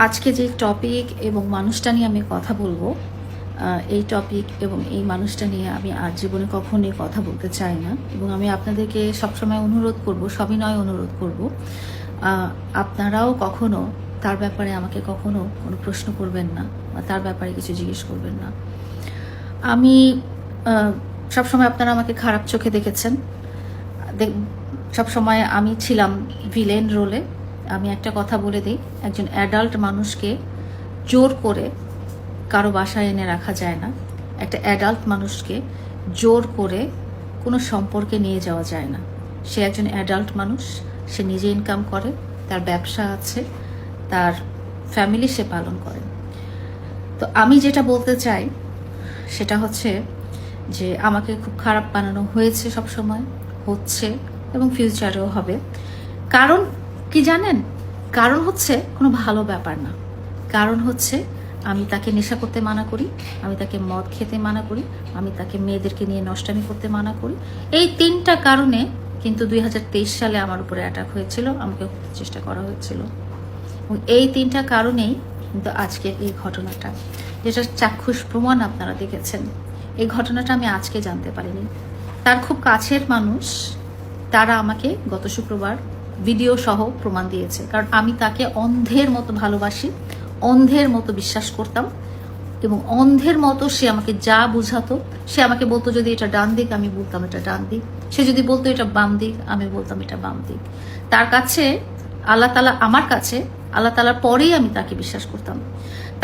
আজকে যে টপিক এবং মানুষটা নিয়ে আমি কথা বলব এই টপিক এবং এই মানুষটা নিয়ে আমি আজ জীবনে কখনোই কথা বলতে চাই না এবং আমি আপনাদেরকে সবসময় অনুরোধ করব সবিনয় অনুরোধ করব আপনারাও কখনো তার ব্যাপারে আমাকে কখনো কোনো প্রশ্ন করবেন না বা তার ব্যাপারে কিছু জিজ্ঞেস করবেন না। আমি সবসময় আপনারা আমাকে খারাপ চোখে দেখেছেন। দেখ- সবসময় আমি ছিলাম ভিলেন রোলে আমি একটা কথা বলে দিই। একজন অ্যাডাল্ট মানুষকে জোর করে কারও বাসায় এনে রাখা যায় না। একটা অ্যাডাল্ট মানুষকে জোর করে কোনো সম্পর্কে নিয়ে যাওয়া যায় না। সে একজন অ্যাডাল্ট মানুষ, সে নিজে ইনকাম করে, তার ব্যবসা আছে, তার ফ্যামিলি সে পালন করে। তো আমি যেটা বলতে চাই, সেটা হচ্ছে যে আমাকে খুব খারাপ বানানো হয়েছে সব সময় হচ্ছে এবং ফিউচারেও হবে। কারণ কি জানেন? কারণ হচ্ছে কোনো ভালো ব্যাপার না। কারণ হচ্ছে আমি তাকে নেশা করতে মানা করি, আমি তাকে মদ খেতে মানা করি, আমি তাকে মেয়েদেরকে নিয়ে নষ্টামি করতে মানা করি। এই তিনটা কারণে কিন্তু দুই হাজার তেইশ সালে আমার উপরে অ্যাটাক হয়েছিল, আমাকে চেষ্টা করা হয়েছিল। এবং এই তিনটা কারণেই কিন্তু আজকের এই ঘটনাটা। যেটা চাক্ষুষ প্রমাণ আপনারা দেখেছেন। এই ঘটনাটা আমি আজকে জানতে পারিনি। তার খুব কাছের মানুষ, তারা আমাকে গত শুক্রবার ভিডিও সহ প্রমাণ দিয়েছে। কারণ আমি তাকে অন্ধের মতো ভালোবাসি, অন্ধের মতো বিশ্বাস করতাম এবং অন্ধের মতো সে আমাকে যা বুঝাতো, সে আমাকে বলতো, যদি এটা ডান দিক, আমি বলতাম এটা ডান দিক। সে যদি বলতো, এটা বাম দিক, আমি বলতাম এটা বাম দিক। তার কাছে, আল্লাহ তালা আমার কাছে, আল্লাহ তালার পরেই আমি তাকে বিশ্বাস করতাম।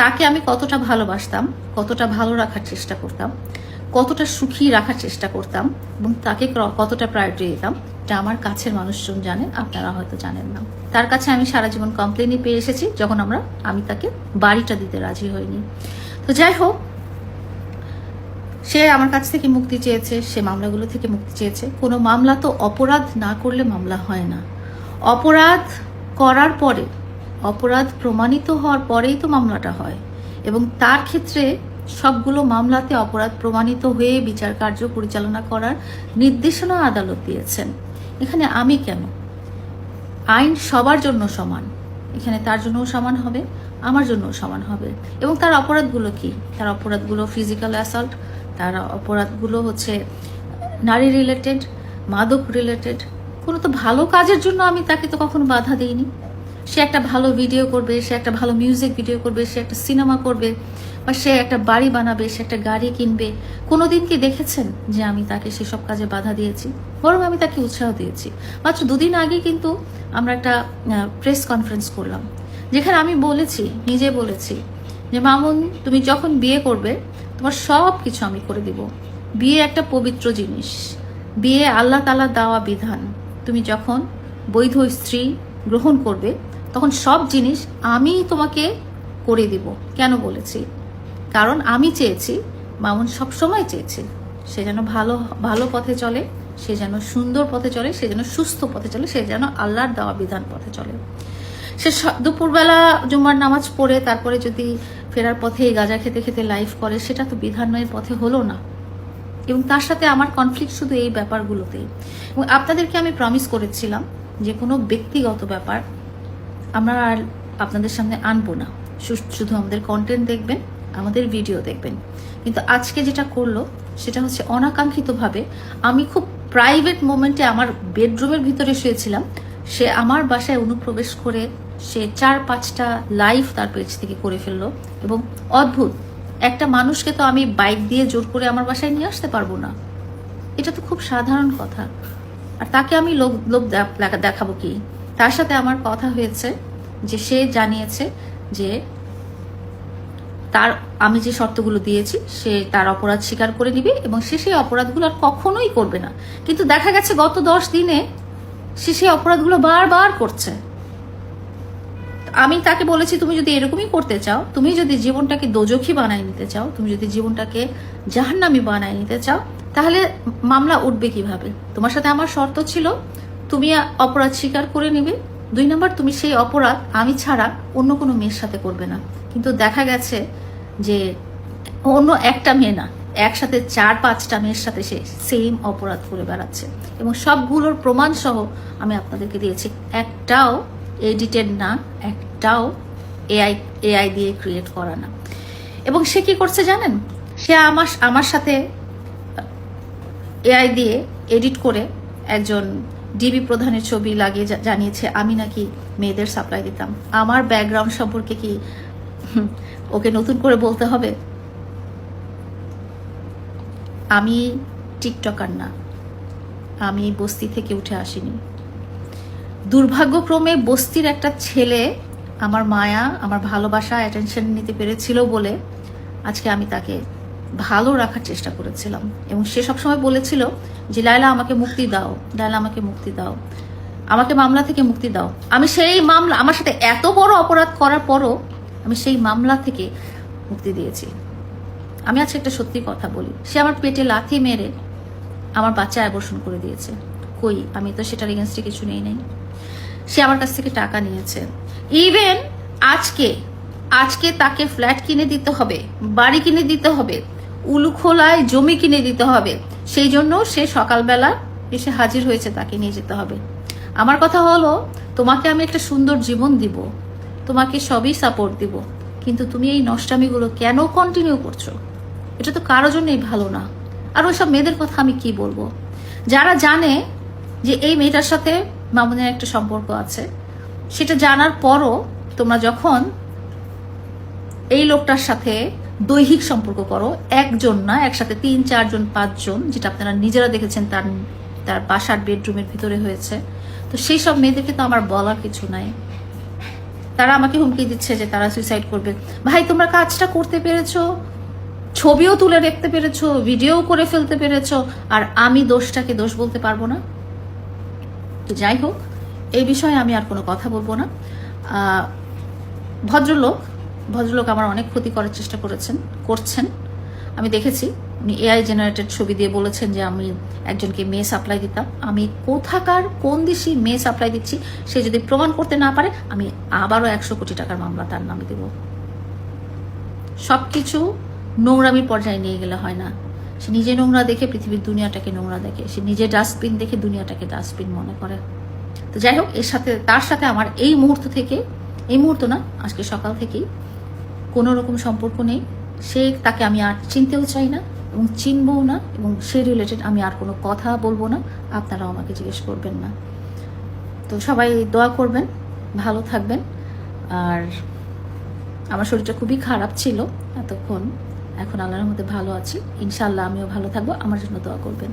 তাকে আমি কতটা ভালোবাসতাম, কতটা ভালো রাখার চেষ্টা করতাম, কতটা সুখী রাখার চেষ্টা করতাম এবং তাকে কতটা প্রায়োরিটি দিতাম এটা আমার কাছের মানুষজন জানেন, আপনারা হয়তো জানেন না। তার কাছে আমি সারা জীবন কমপ্লেনই পেয়ে এসেছি, যখন আমরা, আমি তাকে বাড়িটা দিতে রাজি হইনি। তো যাই হোক, সে আমার কাছ থেকে মুক্তি চেয়েছে, সে মামলাগুলো থেকে মুক্তি চেয়েছে। কোনো মামলা তো অপরাধ না করলে মামলা হয় না। অপরাধ করার পরে, অপরাধ প্রমাণিত হওয়ার পরেই তো মামলাটা হয়। এবং তার ক্ষেত্রে সবগুলো মামলাতে অপরাধ প্রমাণিত হয়ে বিচার কার্য পরিচালনা করার নির্দেশনা আদালত দিয়েছেন। এখানে আমি কেন? আইন সবার জন্য সমান। এখানে তার জন্যও সমান হবে, আমার জন্যও সমান হবে। এবং তার অপরাধগুলো কি? তার অপরাধগুলো ফিজিক্যাল অ্যাসল্ট তার অপরাধগুলো হচ্ছে নারী রিলেটেড মাদক রিলেটেড কোনো তো ভালো কাজের জন্য আমি তাকে তো কখনো বাধা দিইনি। সে একটা ভালো ভিডিও করবে, সে একটা ভালো মিউজিক ভিডিও করবে, সে একটা সিনেমা করবে। বা সে একটা বাড়ি বানাবে, সে একটা গাড়ি কিনবে। কোনোদিন কি দেখেছেন যে আমি তাকে সেসব কাজে বাধা দিয়েছি? বরং আমি তাকে উৎসাহ দিয়েছি। মাত্র দুদিন আগে কিন্তু আমরা একটা প্রেস কনফারেন্স করলাম। যেখানে আমি বলেছি, নিজে বলেছি যে, মামুন, তুমি যখন বিয়ে করবে, তোমার সব কিছু আমি করে দিব। বিয়ে একটা পবিত্র জিনিস। বিয়ে আল্লাহ তালা দেওয়া বিধান। তুমি যখন বৈধ স্ত্রী গ্রহণ করবে, তখন সব জিনিস আমি তোমাকে করে দিব। কেন বলেছি? কারণ আমি চেয়েছি, মামুন সবসময় চেয়েছে, সে যেন ভালো ভালো পথে চলে, সে যেন সুন্দর পথে চলে, সে যেন সুস্থ পথে চলে, সে যেন আল্লাহর দেওয়া বিধান পথে চলে। সে দুপুরবেলা জুম্মার নামাজ পড়ে, তারপরে যদি ফেরার পথে এই গাঁজা খেতে খেতে লাইফ করে, সেটা তো বিধানের পথে হলো না। এবং তার সাথে আমার কনফ্লিক্ট শুধু এই ব্যাপারগুলোতেই। এবং আপনাদেরকে আমি প্রমিস করেছিলাম যে কোনো ব্যক্তিগত ব্যাপার আমরা আর আপনাদের সামনে আনব না। শুধু আমাদের কন্টেন্ট দেখবেন আমাদের ভিডিও দেখবেন। কিন্তু আজকে যেটা করল, সেটা হচ্ছে অনাকাঙ্ক্ষিতভাবে আমি খুব প্রাইভেট মোমেন্টে আমার বেডরুমের ভিতরে শুয়েছিলাম। সে আমার বাসায় অনুপ্রবেশ করে সে চার পাঁচটা লাইভ তার পেজ থেকে করে ফেলল এবং অদ্ভুত। একটা মানুষকে তো আমি বাইক দিয়ে জোর করে আমার বাসায় নিয়ে আসতে পারব না। এটা তো খুব সাধারণ কথা। আর তাকে আমি লোক লোক দেখাবো কি? তার সাথে আমার কথা হয়েছে যে সে জানিয়েছে যে তার, আমি যে শর্তগুলো দিয়েছি, সে তার অপরাধ স্বীকার করে নিবে এবং সে সেই অপরাধগুলো আর কখনোই করবে না। কিন্তু দেখা গেছে গত দশ দিনে সে সেই অপরাধগুলো বারবার করছে। আমি তাকে বলেছি, তুমি যদি এরকমই করতে চাও, তুমি যদি জীবনটাকে দোজখী বানায় নিতে চাও, তুমি যদি জীবনটাকে জাহান্নামি বানায় নিতে চাও, তাহলে মামলা উঠবে কীভাবে? তোমার সাথে আমার শর্ত ছিল, তুমি অপরাধ স্বীকার করে নিবে দুই নম্বর, তুমি সেই অপরাধ আমি ছাড়া অন্য কোনো মেয়ের সাথে করবে না। কিন্তু দেখা গেছে যে অন্য একটা মেয়ে না, একসাথে চার, পাঁচটা মেয়ের সাথে সে সেম অপরাধ করে বেড়াচ্ছে। এবং সবগুলোর প্রমাণ সহ আমি আপনাদেরকে দিয়েছি। একটাও এডিটেড না, একটাও এআই এআই দিয়ে ক্রিয়েট করা না। এবং সে কি করছে জানেন? সে আমার আমার সাথে এআই দিয়ে এডিট করে একজন ডিবি প্রধানের ছবি লাগিয়ে জানিয়েছে, আমি নাকি মেয়েদের সাপ্লাই দিতাম। আমার ব্যাকগ্রাউন্ড সম্পর্কে কি ওকে নতুন করে বলতে হবে? আমি টিকটকার না। আমি বস্তি থেকে উঠে আসিনি। দুর্ভাগ্যক্রমে বস্তির একটা ছেলে আমার মায়া, আমার ভালোবাসা অ্যাটেনশন নিতে পেরেছিল বলে আজকে আমি তাকে ভালো রাখার চেষ্টা করেছিলাম। এবং সে সবসময় বলেছিল যে, লায়লা, আমাকে মুক্তি দাও। লায়লা, আমাকে মুক্তি দাও। আমাকে মামলা থেকে মুক্তি দাও। আমি সেই মামলা, আমার সাথে এত বড় অপরাধ করার পরও আমি সেই মামলা থেকে মুক্তি দিয়েছি। আমি আজকে একটা সত্যি কথা বলি। সে আমার পেটে লাথি মেরে আমার বাচ্চা অ্যাবর্ষণ করে দিয়েছে। কই, আমি তো সেটার এগেনস্টে কিছু নেই নাই। সে আমার কাছ থেকে টাকা নিয়েছে। ইভেন আজকে আজকে তাকে ফ্ল্যাট কিনে দিতে হবে, বাড়ি কিনে দিতে হবে উলুখোলায় জমি কিনে দিতে হবে। সেই জন্য সে সকালবেলা এসে হাজির হয়েছে, তাকে নিয়ে যেতে হবে। আমার কথা হলো, তোমাকে আমি একটা সুন্দর জীবন দিব। তোমাকে সবই সাপোর্ট দিব। কিন্তু তুমি এই নষ্টামিগুলো কেন কন্টিনিউ করছ? এটা তো কারও জন্যই ভালো না। আর ওইসব মেয়েদের কথা আমি কি বলব? যারা জানে যে এই মেয়েটার সাথে মামুনের একটা সম্পর্ক আছে, সেটা জানার পরও তোমরা যখন এই লোকটার সাথে দৈহিক সম্পর্ক করো। একজন না, একসাথে তিন, চারজন, পাঁচজন, যেটা আপনারা নিজেরা দেখেছেন তার তার বাসার বেডরুমের ভিতরে হয়েছে। তো সেই সব মেয়েদেরকে তো আমার বলার কিছু নাই। তারা আমাকে হুমকি দিচ্ছে যে তারা সুইসাইড করবে। ভাই, তোমরা কাজটা করতে পেরেছ, ছবিও তুলে রাখতে পেরেছ ভিডিও করে ফেলতে পেরেছ, আর আমি দোষটাকে দোষ বলতে পারব না। তো যাই হোক, এই বিষয়ে আমি আর কোনো কথা বলব না। ভদ্রলোক ভদ্রলোক আমার অনেক ক্ষতি করার চেষ্টা করেছেন, করছেন। আমি দেখেছি উনি এআই জেনারেটেড ছবি দিয়ে বলেছেন যে আমি একজনকে মেয়ে সাপ্লাই দিতাম। আমি কোথাকার, কোন দেশি মেয়ে সাপ্লাই দিচ্ছি, সে যদি প্রমাণ করতে না পারে, আমি আবারও একশো কোটি টাকার মামলা তার নামে দেব। সবকিছু নোংরামির পর্যায়ে নিয়ে গেলে হয় না। সে নিজে নোংরা দেখে পৃথিবীর দুনিয়াটাকে নোংরা দেখে, সে নিজে ডাস্টবিন দেখে দুনিয়াটাকে ডাস্টবিন মনে করে। তো যাই হোক, এর সাথে, তার সাথে আমার এই মুহূর্ত থেকে, এই মুহূর্ত না, আজকে সকাল থেকেই কোনো রকম সম্পর্ক নেই। সে তাকে আমি আর চিনতেও চাই না এবং চিনবও না এবং সে রিলেটেড আমি আর কোনো কথা বলব না। আপনারাও আমাকে জিজ্ঞেস করবেন না। তো সবাই দোয়া করবেন, ভালো থাকবেন। আর আমার শরীরটা খুবই খারাপ ছিল এতক্ষণ। এখন আল্লাহর মধ্যে ভালো আছি। ইনশাল্লাহ আমিও ভালো থাকব। আমার জন্য দোয়া করবেন।